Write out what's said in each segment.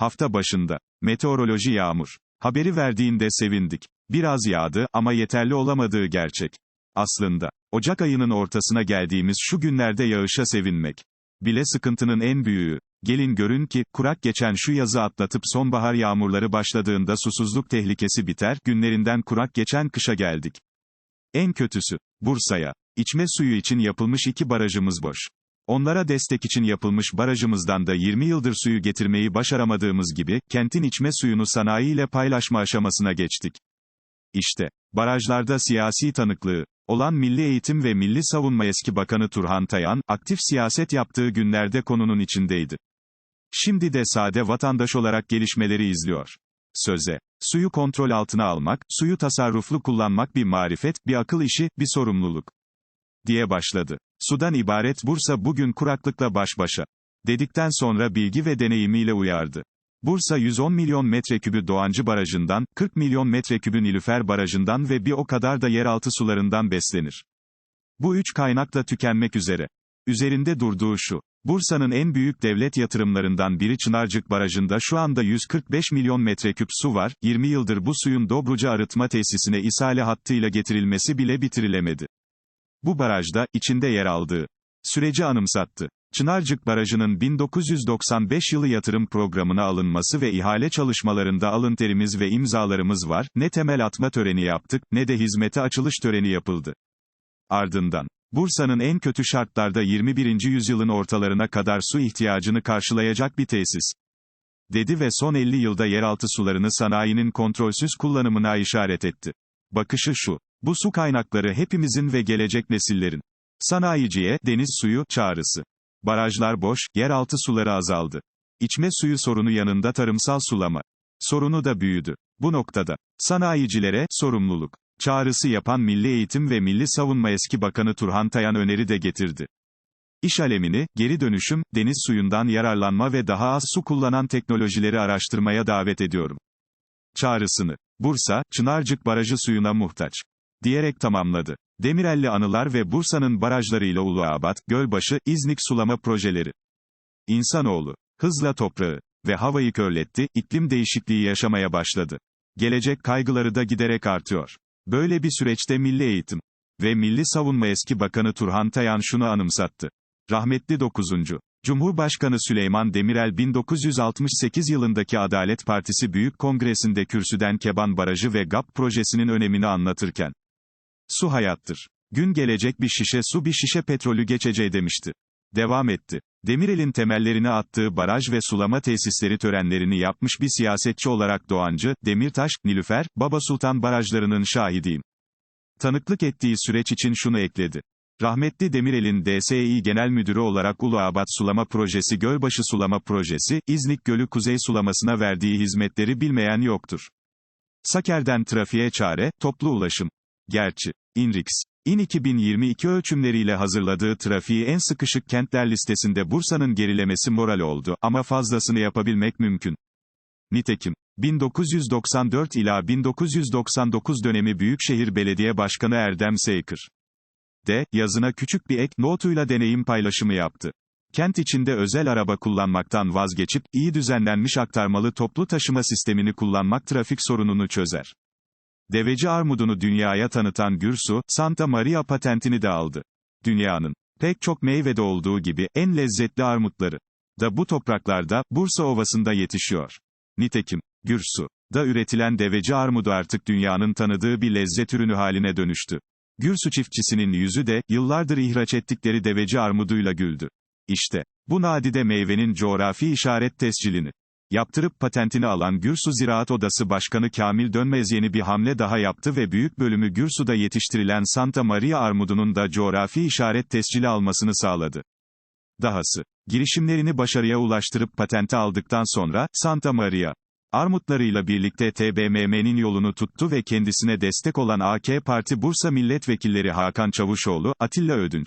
Hafta başında. Meteoroloji yağmur. Haberi verdiğinde sevindik. Biraz yağdı ama yeterli olamadığı gerçek. Aslında, Ocak ayının ortasına geldiğimiz şu günlerde yağışa sevinmek. Bile sıkıntının en büyüğü. Gelin görün ki, kurak geçen şu yazı atlatıp sonbahar yağmurları başladığında susuzluk tehlikesi biter, günlerinden kurak geçen kışa geldik. En kötüsü, Bursa'ya. İçme suyu için yapılmış iki barajımız boş. Onlara destek için yapılmış barajımızdan da 20 yıldır suyu getirmeyi başaramadığımız gibi, kentin içme suyunu sanayi ile paylaşma aşamasına geçtik. İşte, barajlarda siyasi tanıklığı olan Milli Eğitim ve Milli Savunma eski bakanı Turhan Tayan, aktif siyaset yaptığı günlerde konunun içindeydi. Şimdi de sade vatandaş olarak gelişmeleri izliyor. Söze, suyu kontrol altına almak, suyu tasarruflu kullanmak bir marifet, bir akıl işi, bir sorumluluk. Diye başladı. Sudan ibaret Bursa bugün kuraklıkla baş başa. Dedikten sonra bilgi ve deneyimiyle uyardı. Bursa 110 milyon metrekübü Doğancı Barajı'ndan, 40 milyon metrekübü Nilüfer Barajı'ndan ve bir o kadar da yeraltı sularından beslenir. Bu üç kaynakla tükenmek üzere. Üzerinde durduğu şu. Bursa'nın en büyük devlet yatırımlarından biri Çınarcık Barajı'nda şu anda 145 milyon metreküp su var, 20 yıldır bu suyun Dobruca arıtma tesisine isale hattıyla getirilmesi bile bitirilemedi. Bu barajda, içinde yer aldığı süreci anımsattı. Çınarcık Barajı'nın 1995 yılı yatırım programına alınması ve ihale çalışmalarında alın terimiz ve imzalarımız var, ne temel atma töreni yaptık, ne de hizmete açılış töreni yapıldı. Ardından, Bursa'nın en kötü şartlarda 21. yüzyılın ortalarına kadar su ihtiyacını karşılayacak bir tesis. Dedi ve son 50 yılda yeraltı sularını sanayinin kontrolsüz kullanımına işaret etti. Bakışı şu. Bu su kaynakları hepimizin ve gelecek nesillerin. Sanayiciye, deniz suyu, çağrısı. Barajlar boş, yeraltı suları azaldı. İçme suyu sorunu yanında tarımsal sulama. Sorunu da büyüdü. Bu noktada, sanayicilere, sorumluluk. Çağrısı yapan Milli Eğitim ve Milli Savunma eski bakanı Turhan Tayan öneri de getirdi. İş alemini, geri dönüşüm, deniz suyundan yararlanma ve daha az su kullanan teknolojileri araştırmaya davet ediyorum. Çağrısını, Bursa, Çınarcık Barajı suyuna muhtaç. Diyerek tamamladı. Demirelli Anılar ve Bursa'nın barajlarıyla Uluabat, Gölbaşı, İznik sulama projeleri. İnsanoğlu, hızla toprağı ve havayı körletti, iklim değişikliği yaşamaya başladı. Gelecek kaygıları da giderek artıyor. Böyle bir süreçte Milli Eğitim ve Milli Savunma eski bakanı Turhan Tayan şunu anımsattı. Rahmetli 9. Cumhurbaşkanı Süleyman Demirel 1968 yılındaki Adalet Partisi Büyük Kongresi'nde kürsüden Keban Barajı ve GAP projesinin önemini anlatırken, Su hayattır. Gün gelecek bir şişe su bir şişe petrolü geçeceği demişti. Devam etti. Demirel'in temellerini attığı baraj ve sulama tesisleri törenlerini yapmış bir siyasetçi olarak Doğancı, Demirtaş, Nilüfer, Baba Sultan barajlarının şahidiyim. Tanıklık ettiği süreç için şunu ekledi. Rahmetli Demirel'in DSİ Genel Müdürü olarak Uluabat Sulama Projesi Gölbaşı Sulama Projesi, İznik Gölü Kuzey Sulamasına verdiği hizmetleri bilmeyen yoktur. Saker'den trafiğe çare, toplu ulaşım. Gerçi, INRIX, İN 2022 ölçümleriyle hazırladığı trafiği en sıkışık kentler listesinde Bursa'nın gerilemesi moral oldu ama fazlasını yapabilmek mümkün. Nitekim, 1994 ila 1999 dönemi Büyükşehir Belediye Başkanı Erdem Seykır de, yazına küçük bir ek notuyla deneyim paylaşımı yaptı. Kent içinde özel araba kullanmaktan vazgeçip, iyi düzenlenmiş aktarmalı toplu taşıma sistemini kullanmak trafik sorununu çözer. Deveci armudunu dünyaya tanıtan Gürsu, Santa Maria patentini de aldı. Dünyanın pek çok meyvede olduğu gibi en lezzetli armutları da bu topraklarda, Bursa Ovası'nda yetişiyor. Nitekim, Gürsu da üretilen deveci armudu artık dünyanın tanıdığı bir lezzet ürünü haline dönüştü. Gürsu çiftçisinin yüzü de, yıllardır ihraç ettikleri deveci armuduyla güldü. İşte, bu nadide meyvenin coğrafi işaret tescilini yaptırıp patentini alan Gürsu Ziraat Odası Başkanı Kamil Dönmez yeni bir hamle daha yaptı ve büyük bölümü Gürsu'da yetiştirilen Santa Maria armudunun da coğrafi işaret tescili almasını sağladı. Dahası, girişimlerini başarıya ulaştırıp patente aldıktan sonra, Santa Maria, armutlarıyla birlikte TBMM'nin yolunu tuttu ve kendisine destek olan AK Parti Bursa Milletvekilleri Hakan Çavuşoğlu, Atilla Ödünç,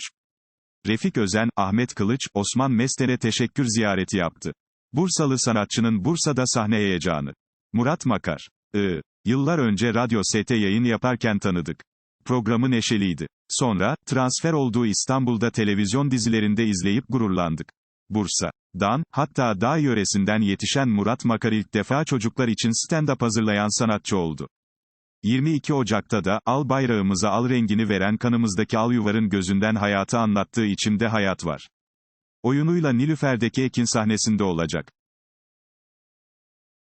Refik Özen, Ahmet Kılıç, Osman Mester'e teşekkür ziyareti yaptı. Bursalı sanatçının Bursa'da sahne heyecanı. Murat Makar. I. Yıllar önce Radyo ST yayın yaparken tanıdık. Programı neşeliydi. Sonra, transfer olduğu İstanbul'da televizyon dizilerinde izleyip gururlandık. Bursa, Dan, hatta dağ yöresinden yetişen Murat Makar ilk defa çocuklar için stand-up hazırlayan sanatçı oldu. 22 Ocak'ta da, al bayrağımıza al rengini veren kanımızdaki al yuvarın gözünden hayatı anlattığı içimde hayat var. Oyunuyla Nilüfer'deki Ekin sahnesinde olacak.